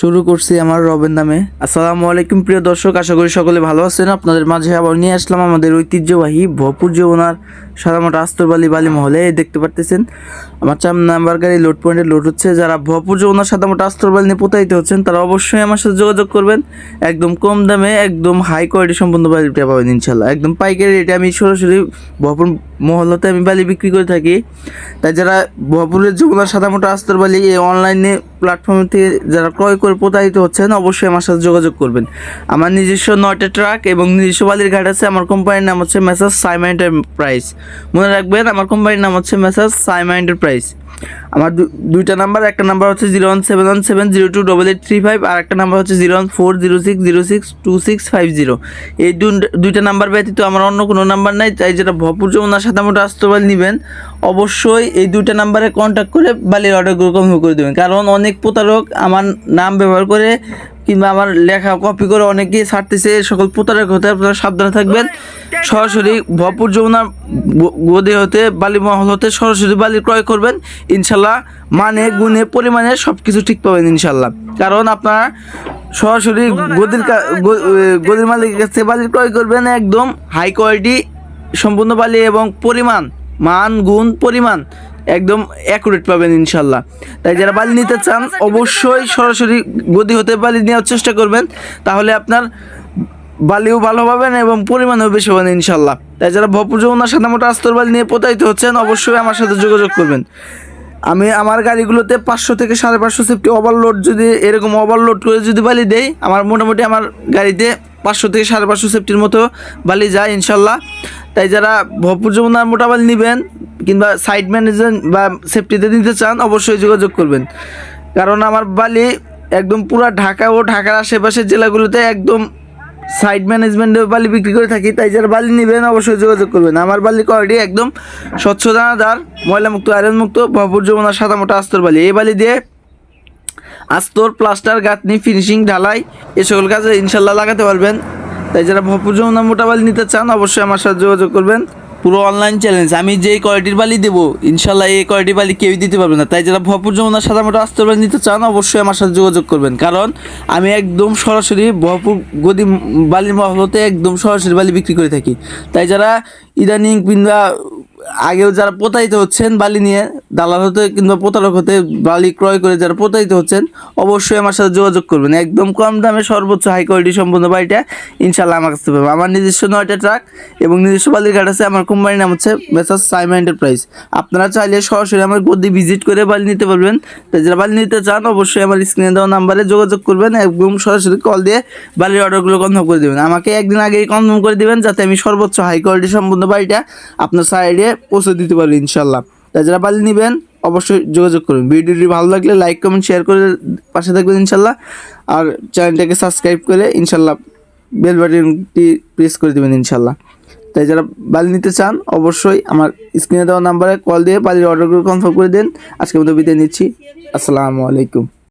শুরু করছি আমার রবের নামে। আসসালামু আলাইকুম প্রিয় দর্শক, আশা করি সকলে ভালো আছেন। আপনাদের মাঝে আবার নিয়ে আসলাম আমাদের ঐতিহ্যবাহী ভপুর যমুনার সাদামাটা আস্তরবালি বালি মহলে এই দেখতে পারতেছেন। আমার চার নাম্বার গাড়ি লোড পয়েন্টে লোড হচ্ছে, যারা ভরপুর যমুনার সাদামাটা আস্তরবালি নিয়ে প্রতারিত হচ্ছেন, তারা অবশ্যই আমার সাথে যোগাযোগ করবেন। একদম কম দামে, একদম হাই কোয়ালিটি সম্পন্ন বালিটা পাবেন ইনশাল্লাহ একদম পাইকারি রেটে আমি সরাসরি ভরপুর মহল্লাতে আমি বালি বিক্রি করে থাকি। তাই যারা ভরপুরের যমুনার সাদামাটা আস্তরবালি এই অনলাইনে প্ল্যাটফর্ম থেকে যারা ক্রয় করে প্রতারিত হচ্ছেন, অবশ্যই আমার সাথে যোগাযোগ করবেন। আমার নিজস্ব নয়টা ট্রাক এবং নিজস্ব বালির ঘাট আছে, আমার কোম্পানির নাম হচ্ছে মেসাজ সাইমা এন্টারপ্রাইজ মনে রাখবেন আমার কোম্পানির নাম হচ্ছে মেসাজ সাইমা এন্টারপ্রাইজ। আমার দুইটা নাম্বার, একটা নাম্বার হচ্ছে zero one seven one seven zero two double eight three five, আর একটা নাম্বার হচ্ছে zero one four zero six zero six two six five zero. এই দুইটা নাম্বার ব্যতীত আমার অন্য কোনো নাম্বার নাই, তাই যেটা ভরপুর যমুনা সাদামোটা আস্তবাল নেবেন, অবশ্যই এই দুইটা নাম্বারে কন্ট্যাক্ট করে বালির অর্ডারগুলো কনফার্ম করে দেবেন। কারণ অনেক প্রতারক আমার নাম ব্যবহার করে কিংবা আমার লেখা কপি করে অনেকেই ছাড়তেছে, সকল প্রতারক হতে আপনারা সাবধানে থাকবেন। সরাসরি ভরপুর যমুনার গ- গদি হতে, বালি মহল হতে সরাসরি বালি ক্রয় করবেন। ইনশাল্লাহ মানে গুণে, পরিমাণে সব কিছু ঠিক পাবেন ইনশাল্লাহ। কারণ আপনারা সরাসরি গদির গদির মালিকের কাছে বালি ক্রয় করবেন একদম হাই কোয়ালিটি সম্পূর্ণ বালি এবং পরিমাণ, মান, গুণ, পরিমাণ। একদম অ্যাকুরেট পাবেন ইনশাল্লাহ। তাই যারা বালি নিতে চান, অবশ্যই সরাসরি গদি হতে বালি নেওয়ার চেষ্টা করবেন। তাহলে আপনার বালিও ভালো পাবেন এবং পরিমাণেও বেশি পাবেন ইনশাল্লাহ। তাই যারা ভরপুর যমুনার সাদা মোটা আস্তর বালি নিয়ে প্রতারিত হচ্ছেন, অবশ্যই আমার সাথে যোগাযোগ করবেন। আমি আমার গাড়িগুলোতে পাঁচশো থেকে সাড়ে পাঁচশো সেফটি ওভারলোড যদি, এরকম ওভারলোড করে যদি বালি দেই, আমার মোটামুটি আমার গাড়িতে পাঁচশো থেকে সাড়ে পাঁচশো সেফটির মতো বালি যায় ইনশাল্লাহ। তাই যারা ভরপুর যমুনার মোটা বালি নেবেন কিংবা সাইড ম্যানেজমেন্ট বা সেফটিতে নিতে চান, অবশ্যই যোগাযোগ করবেন। কারণ আমার বালি একদম পুরো ঢাকা ও ঢাকার আশেপাশের জেলাগুলোতে একদম সাইড ম্যানেজমেন্টে বালি বিক্রি করে থাকি। তাই যারা বালি নেবেন, অবশ্যই যোগাযোগ করবেন। আমার বালি কোয়ালিটি একদম স্বচ্ছ দানাদার, ময়লামুক্ত আয়রন মুক্ত ভরপুর যমুনা সাদা মোটা আস্তর বালি। এই বালি দিয়ে আস্তর প্লাস্টার গাঁথনি ফিনিশিং ঢালাই, এ সকল কাজে ইনশাল্লাহ লাগাতে পারবেন। তাই যারা ভরপুর যমুনা মোটা বালি নিতে চান, অবশ্যই আমার সাথে যোগাযোগ করবেন। পুরো অনলাইন চ্যালেঞ্জ আমি যেই কোয়ালিটির বালি দেবো, ইনশাল্লাহ এই কোয়ালিটির বালি কেউই দিতে পারবে না। তাই যারা ভরপুর যমুনা সাদা মোটা আস্তর বালি নিতে চান, অবশ্যই আমার সাথে যোগাযোগ করবেন। কারণ আমি একদম সরাসরি ভরপুর গদি বালির মহলতে একদম সরাসরি বালি বিক্রি করে থাকি। তাই যারা ইদানিং কিংবা আগেও যারা প্রতারিত হচ্ছেন বালি নিয়ে, দালাল হতে কিংবা প্রতারক হতে বালি ক্রয় করে যারা প্রতারিত হচ্ছেন, অবশ্যই আমার সাথে যোগাযোগ করবেন। একদম কম দামে সর্বোচ্চ হাই কোয়ালিটি সম্পূর্ণ বাড়িটা ইনশাল্লাহ আমার কাছে পাবেন। আমার নিজস্ব নয়টা ট্রাক এবং নিজস্ব বালির ঘাট আছে। আমার কোম্পানির নাম হচ্ছে মেসাস সাইমা এন্টারপ্রাইজ আপনারা চাইলে সরাসরি আমার গদি ভিজিট করে বালি নিতে পারবেন। তাই যারা বালি নিতে চান, অবশ্যই আমার স্ক্রিনে দেওয়া নাম্বারে যোগাযোগ করবেন। একদম সরাসরি কল দিয়ে বালির অর্ডারগুলো কনফার্ম করে দেবেন। আমাকে একদিন আগেই কনফার্ম করে দিবেন, যাতে আমি সর্বোচ্চ হাই কোয়ালিটি সম্পূর্ণ বাড়িটা আপনার সাইডে পৌঁছে দিতে পারি ইনশাল্লাহ তাই যারা বালি নেবেন, অবশ্যই যোগাযোগ করুন। ভিডিওটি ভালো লাগলে লাইক কমেন্ট শেয়ার করে পাশে থাকবেন ইনশাল্লাহ আর চ্যানেলটাকে সাবস্ক্রাইব করে ইনশাল্লাহ বেল বাটনটি প্রেস করে দেবেন ইনশাল্লাহ তাই যারা বালি নিতে চান, অবশ্যই আমার স্ক্রিনে দেওয়া নাম্বারে কল দিয়ে বালির অর্ডারগুলো কনফার্ম করে দেন। আজকের মতো বিদায় নিচ্ছি। আসসালামু আলাইকুম।